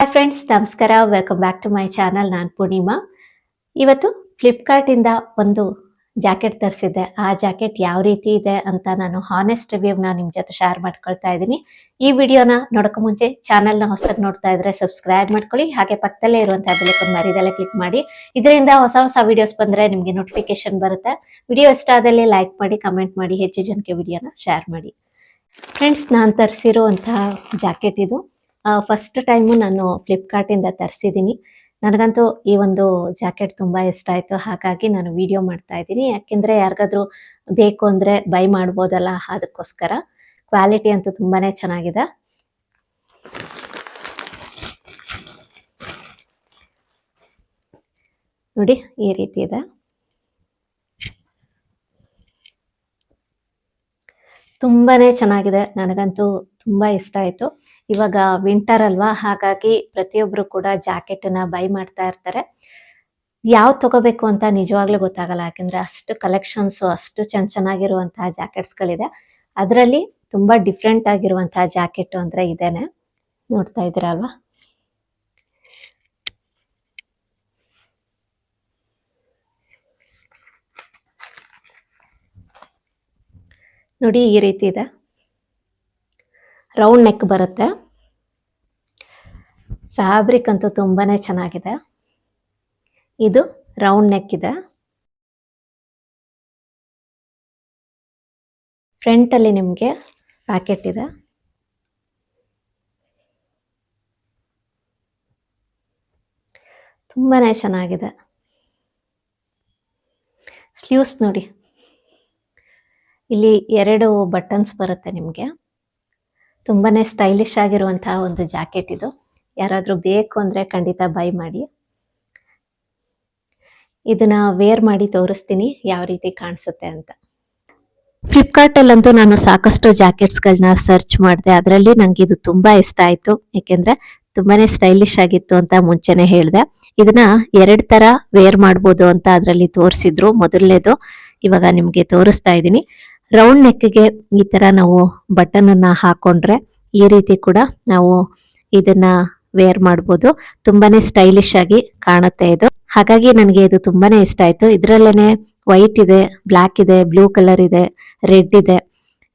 Hi friends ನಮಸ್ಕಾರ. Welcome back to my channel ನಾನು ಪೂರ್ಣಿಮಾ. ಇವತ್ತು ಫ್ಲಿಪ್ಕಾರ್ಟಿಂದ ಒಂದು ಜಾಕೆಟ್ ತರಿಸಿದ್ದೆ. ಆ ಜಾಕೆಟ್ ಯಾವ ರೀತಿ ಇದೆ ಅಂತ ನಾನು ಹಾನೆಸ್ಟ್ ರಿವ್ಯೂನ ನಿಮ್ಮ ಜೊತೆ ಶೇರ್ ಮಾಡ್ಕೊಳ್ತಾ ಇದ್ದೀನಿ. ಈ ವಿಡಿಯೋನ ನೋಡೋಕೆ ಮುಂಚೆ ಚಾನಲ್ನ ಹೊಸದಾಗಿ ನೋಡ್ತಾ ಇದ್ರೆ ಸಬ್ಸ್ಕ್ರೈಬ್ ಮಾಡ್ಕೊಳ್ಳಿ. ಹಾಗೆ ಪಕ್ಕದಲ್ಲೇ ಇರುವಂತಹ ಬೆಲೆಕೊಂಡು ಮರಿದಲ್ಲೇ ಕ್ಲಿಕ್ ಮಾಡಿ. ಇದರಿಂದ ಹೊಸ ಹೊಸ ವಿಡಿಯೋಸ್ ಬಂದರೆ ನಿಮಗೆ ನೋಟಿಫಿಕೇಶನ್ ಬರುತ್ತೆ. ವಿಡಿಯೋ ಇಷ್ಟ ಆದಲ್ಲಿ ಲೈಕ್ ಮಾಡಿ ಕಮೆಂಟ್ ಮಾಡಿ, ಹೆಚ್ಚು ಜನಕ್ಕೆ ವಿಡಿಯೋನ ಶೇರ್ ಮಾಡಿ. ಫ್ರೆಂಡ್ಸ್ ನಾನು ತರಿಸಿರುವಂತಹ ಜಾಕೆಟ್ ಇದು. ಫಸ್ಟ್ ಟೈಮು ನಾನು ಫ್ಲಿಪ್ಕಾರ್ಟಿಂದ ತರಿಸಿದ್ದೀನಿ ನನಗಂತೂ ಈ ಒಂದು ಜಾಕೆಟ್ ತುಂಬ ಇಷ್ಟ ಆಯಿತು. ಹಾಗಾಗಿ ನಾನು ವಿಡಿಯೋ ಮಾಡ್ತಾ ಇದ್ದೀನಿ. ಯಾಕೆಂದರೆ ಯಾರಿಗಾದ್ರೂ ಬೇಕು ಅಂದರೆ ಬೈ ಮಾಡ್ಬೋದಲ್ಲ ಅದಕ್ಕೋಸ್ಕರ. ಕ್ವಾಲಿಟಿ ಅಂತೂ ತುಂಬಾ ಚೆನ್ನಾಗಿದೆ. ನೋಡಿ, ಈ ರೀತಿ ಇದೆ. ತುಂಬಾ ಚೆನ್ನಾಗಿದೆ. ನನಗಂತೂ ತುಂಬ ಇಷ್ಟ ಆಯಿತು. ಇವಾಗ ವಿಂಟರ್ ಅಲ್ವಾ? ಹಾಗಾಗಿ ಪ್ರತಿಯೊಬ್ಬರು ಕೂಡ ಜಾಕೆಟ್ನ ಬೈ ಮಾಡ್ತಾ ಇರ್ತಾರೆ. ಯಾವ್ದು ತಗೋಬೇಕು ಅಂತ ನಿಜವಾಗ್ಲೂ ಗೊತ್ತಾಗಲ್ಲ, ಯಾಕಂದ್ರೆ ಅಷ್ಟು ಕಲೆಕ್ಷನ್ಸ್ ಅಷ್ಟು ಚೆನ್ನ ಚೆನ್ನಾಗಿರುವಂತಹ ಜಾಕೆಟ್ಸ್ಗಳಿದೆ ಅದರಲ್ಲಿ ತುಂಬಾ ಡಿಫ್ರೆಂಟ್ ಆಗಿರುವಂತಹ ಜಾಕೆಟ್ ಅಂದ್ರೆ ಇದೇನೆ. ನೋಡ್ತಾ ಇದಿರಲ್ವಾ ನೋಡಿ ಈ ರೀತಿ ಇದೆ. ರೌಂಡ್ ನೆಕ್ ಬರುತ್ತೆ. ಫ್ಯಾಬ್ರಿಕ್ ಅಂತೂ ತುಂಬಾನೇ ಚೆನ್ನಾಗಿದೆ. ಇದು ರೌಂಡ್ ನೆಕ್ ಇದೆ. ಫ್ರಂಟಲ್ಲಿ ನಿಮಗೆ ಪ್ಯಾಕೆಟ್ ಇದೆ. ತುಂಬಾನೇ ಚೆನ್ನಾಗಿದೆ. ಸ್ಲೀವ್ಸ್ ನೋಡಿ. ಇಲ್ಲಿ ಎರಡು ಬಟನ್ಸ್ ಬರುತ್ತೆ ನಿಮಗೆ. ತುಂಬಾನೇ ಸ್ಟೈಲಿಶ್ ಆಗಿರುವಂತಹ ಒಂದು ಜಾಕೆಟ್ ಇದು. ಯಾರಾದರೂ ಬೇಕು ಅಂದರೆ ಖಂಡಿತ ಬೈ ಮಾಡಿ. ಇದನ್ನ ವೇರ್ ಮಾಡಿ ತೋರಿಸ್ತೀನಿ ಯಾವ ರೀತಿ ಕಾಣಿಸುತ್ತೆ ಅಂತ. ಫ್ಲಿಪ್ಕಾರ್ಟಲ್ಲಂತೂ ನಾನು ಸಾಕಷ್ಟು ಜಾಕೆಟ್ಸ್ಗಳನ್ನ ಸರ್ಚ್ ಮಾಡಿದೆ. ಅದರಲ್ಲಿ ನಂಗೆ ಇದು ತುಂಬಾ ಇಷ್ಟ ಆಯಿತು. ಯಾಕೆಂದ್ರೆ ತುಂಬಾನೇ ಸ್ಟೈಲಿಶ್ ಆಗಿತ್ತು ಅಂತ ಮುಂಚೆನೆ ಹೇಳಿದೆ. ಇದನ್ನ ಎರಡ್ ತರ ವೇರ್ ಮಾಡ್ಬೋದು ಅಂತ ಅದರಲ್ಲಿ ತೋರಿಸಿದ್ರು. ಮೊದಲನೇದು ಇವಾಗ ನಿಮ್ಗೆ ತೋರಿಸ್ತಾ ಇದ್ದೀನಿ. ರೌಂಡ್ ನೆಕ್ಗೆ ಈ ತರ ನಾವು ಬಟನ್ ಅನ್ನ ಹಾಕೊಂಡ್ರೆ ಈ ರೀತಿ ಕೂಡ ನಾವು ಇದನ್ನ ವೇರ್ ಮಾಡ್ಬೋದು. ತುಂಬಾನೇ ಸ್ಟೈಲಿಶ್ ಆಗಿ ಕಾಣುತ್ತೆ ಇದು. ಹಾಗಾಗಿ ನನಗೆ ಇದು ತುಂಬಾನೇ ಇಷ್ಟ ಆಯ್ತು. ಇದ್ರಲ್ಲೇನೆ ವೈಟ್ ಇದೆ ಬ್ಲಾಕ್ ಇದೆ ಬ್ಲೂ ಕಲರ್ ಇದೆ ರೆಡ್ ಇದೆ.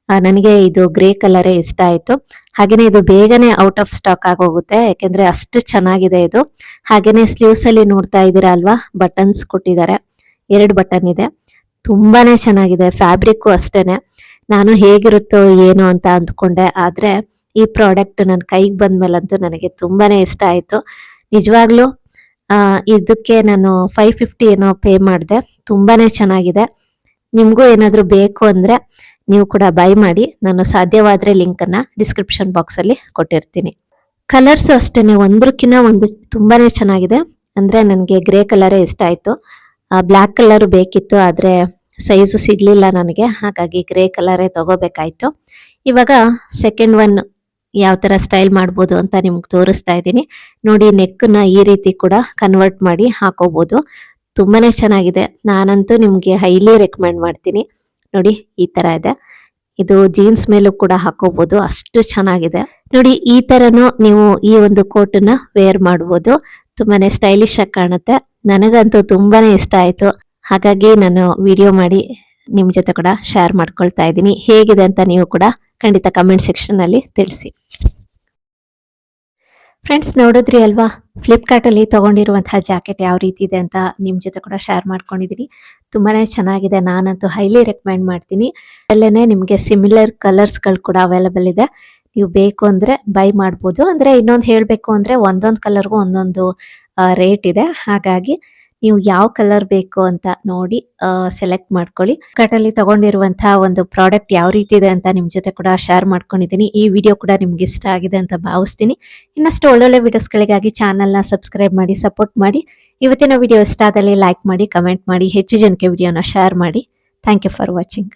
ನನಗೆ ಇದು ಗ್ರೇ ಕಲರೇ ಇಷ್ಟ ಆಯ್ತು. ಹಾಗೇನೆ ಇದು ಬೇಗನೆ ಔಟ್ ಆಫ್ ಸ್ಟಾಕ್ ಆಗೋಗುತ್ತೆ, ಯಾಕೆಂದ್ರೆ ಅಷ್ಟು ಚೆನ್ನಾಗಿದೆ ಇದು. ಹಾಗೇನೆ ಸ್ಲೀವ್ಸ್ ಅಲ್ಲಿ ನೋಡ್ತಾ ಇದ್ದೀರಾ ಅಲ್ವಾ? ಬಟನ್ಸ್ ಕೊಟ್ಟಿದ್ದಾರೆ. ಎರಡು ಬಟನ್ ಇದೆ. ತುಂಬಾನೇ ಚೆನ್ನಾಗಿದೆ, ಫ್ಯಾಬ್ರಿಕ್ಕು ಅಷ್ಟೇ ನಾನು ಹೇಗಿರುತ್ತೋ ಏನೋ ಅಂತ ಅಂದ್ಕೊಂಡೆ, ಆದರೆ ಈ ಪ್ರಾಡಕ್ಟ್ ನನ್ನ ಕೈಗೆ ಬಂದ್ಮೇಲಂತೂ ನನಗೆ ತುಂಬಾ ಇಷ್ಟ ಆಯಿತು. ನಿಜವಾಗ್ಲೂ ಇದಕ್ಕೆ ನಾನು ಫೈವ್ ಫಿಫ್ಟಿ ಏನೋ ಪೇ ಮಾಡಿದೆ ತುಂಬಾ ಚೆನ್ನಾಗಿದೆ. ನಿಮಗೂ ಏನಾದರೂ ಬೇಕು ಅಂದರೆ ನೀವು ಕೂಡ ಬೈ ಮಾಡಿ, ನಾನು ಸಾಧ್ಯವಾದರೆ ಲಿಂಕನ್ನು ಡಿಸ್ಕ್ರಿಪ್ಷನ್ ಬಾಕ್ಸಲ್ಲಿ ಕೊಟ್ಟಿರ್ತೀನಿ. ಕಲರ್ಸು ಅಷ್ಟೇ ಒಂದ್ರಕ್ಕಿಂತ ಒಂದು ತುಂಬಾ ಚೆನ್ನಾಗಿದೆ. ಅಂದರೆ ನನಗೆ ಗ್ರೇ ಕಲರೇ ಇಷ್ಟ ಆಯಿತು. ಬ್ಲ್ಯಾಕ್ ಕಲರ್ ಬೇಕಿತ್ತು, ಆದ್ರೆ ಸೈಜ್ ಸಿಗ್ಲಿಲ್ಲ ನನಗೆ, ಹಾಗಾಗಿ ಗ್ರೇ ಕಲರೇ ತಗೋಬೇಕಾಯ್ತು. ಇವಾಗ ಸೆಕೆಂಡ್ ಒನ್ ಯಾವ ತರ ಸ್ಟೈಲ್ ಮಾಡ್ಬೋದು ಅಂತ ನಿಮ್ಗೆ ತೋರಿಸ್ತಾ ಇದ್ದೀನಿ. ನೋಡಿ ನೆಕ್ನ ಈ ರೀತಿ ಕೂಡ ಕನ್ವರ್ಟ್ ಮಾಡಿ ಹಾಕೋಬಹುದು ತುಂಬಾನೇ ಚೆನ್ನಾಗಿದೆ. ನಾನಂತೂ ನಿಮಗೆ ಹೈಲಿ ರೆಕಮೆಂಡ್ ಮಾಡ್ತೀನಿ. ನೋಡಿ, ಈ ತರ ಇದೆ. ಇದು ಜೀನ್ಸ್ ಮೇಲೂ ಕೂಡ ಹಾಕೋಬಹುದು ಅಷ್ಟು ಚೆನ್ನಾಗಿದೆ. ನೋಡಿ, ಈ ತರನು ನೀವು ಈ ಒಂದು ಕೋಟನ್ನ ವೇರ್ ಮಾಡಬಹುದು ತುಂಬಾನೇ ಸ್ಟೈಲಿಶ್ ಆಗಿ ಕಾಣುತ್ತೆ. ನನಗಂತೂ ತುಂಬಾನೇ ಇಷ್ಟ ಆಯ್ತು. ಹಾಗಾಗಿ ನಾನು ವಿಡಿಯೋ ಮಾಡಿ ನಿಮ್ಮ ಜೊತೆ ಕೂಡ ಶೇರ್ ಮಾಡ್ಕೊಳ್ತಾ ಇದ್ದೀನಿ. ಹೇಗಿದೆ ಅಂತ ನೀವು ಕೂಡ ಖಂಡಿತ ಕಮೆಂಟ್ ಸೆಕ್ಷನ್ನಲ್ಲಿ ತಿಳಿಸಿ. ಫ್ರೆಂಡ್ಸ್ ನೋಡಿದ್ರಿ ಅಲ್ವಾ? ಫ್ಲಿಪ್ಕಾರ್ಟಲ್ಲಿ ತಗೊಂಡಿರುವಂತಹ ಜಾಕೆಟ್ ಯಾವ ರೀತಿ ಇದೆ ಅಂತ ನಿಮ್ಮ ಜೊತೆ ಕೂಡ ಶೇರ್ ಮಾಡ್ಕೊಂಡಿದ್ದೀನಿ. ತುಂಬಾ ಚೆನ್ನಾಗಿದೆ. ನಾನಂತೂ ಹೈಲಿ ರೆಕಮೆಂಡ್ ಮಾಡ್ತೀನಿ. ಅಲ್ಲೇ ನಿಮಗೆ ಸಿಮಿಲರ್ ಕಲರ್ಸ್ಗಳು ಕೂಡ ಅವೈಲಬಲ್ ಇದೆ. ನೀವು ಬೇಕು ಅಂದರೆ ಬೈ ಮಾಡ್ಬೋದು. ಅಂದರೆ ಇನ್ನೊಂದು ಹೇಳಬೇಕು ಅಂದರೆ ಒಂದೊಂದು ಕಲರ್ಗೂ ಒಂದೊಂದು ರೇಟ್ ಇದೆ. ಹಾಗಾಗಿ ನೀವು ಯಾವ ಕಲರ್ ಬೇಕು ಅಂತ ನೋಡಿ ಸೆಲೆಕ್ಟ್ ಮಾಡ್ಕೊಳ್ಳಿ. ಕಟಲ್ಲಿ ತಗೊಂಡಿರುವಂತಹ ಒಂದು ಪ್ರಾಡಕ್ಟ್ ಯಾವ ರೀತಿ ಇದೆ ಅಂತ ನಿಮ್ ಜೊತೆ ಕೂಡ ಶೇರ್ ಮಾಡ್ಕೊಂಡಿದ್ದೀನಿ. ಈ ವಿಡಿಯೋ ಕೂಡ ನಿಮ್ಗೆ ಇಷ್ಟ ಆಗಿದೆ ಅಂತ ಭಾವಿಸ್ತೀನಿ. ಇನ್ನಷ್ಟು ಒಳ್ಳೊಳ್ಳೆ ವಿಡಿಯೋಸ್ಗಳಿಗಾಗಿ ಚಾನಲ್ನ ಸಬ್ಸ್ಕ್ರೈಬ್ ಮಾಡಿ ಸಪೋರ್ಟ್ ಮಾಡಿ. ಇವತ್ತಿನ ವಿಡಿಯೋ ಇಷ್ಟ ಆದಲ್ಲಿ ಲೈಕ್ ಮಾಡಿ ಕಮೆಂಟ್ ಮಾಡಿ, ಹೆಚ್ಚು ಜನಕ್ಕೆ ವಿಡಿಯೋನ ಶೇರ್ ಮಾಡಿ. Thank you for watching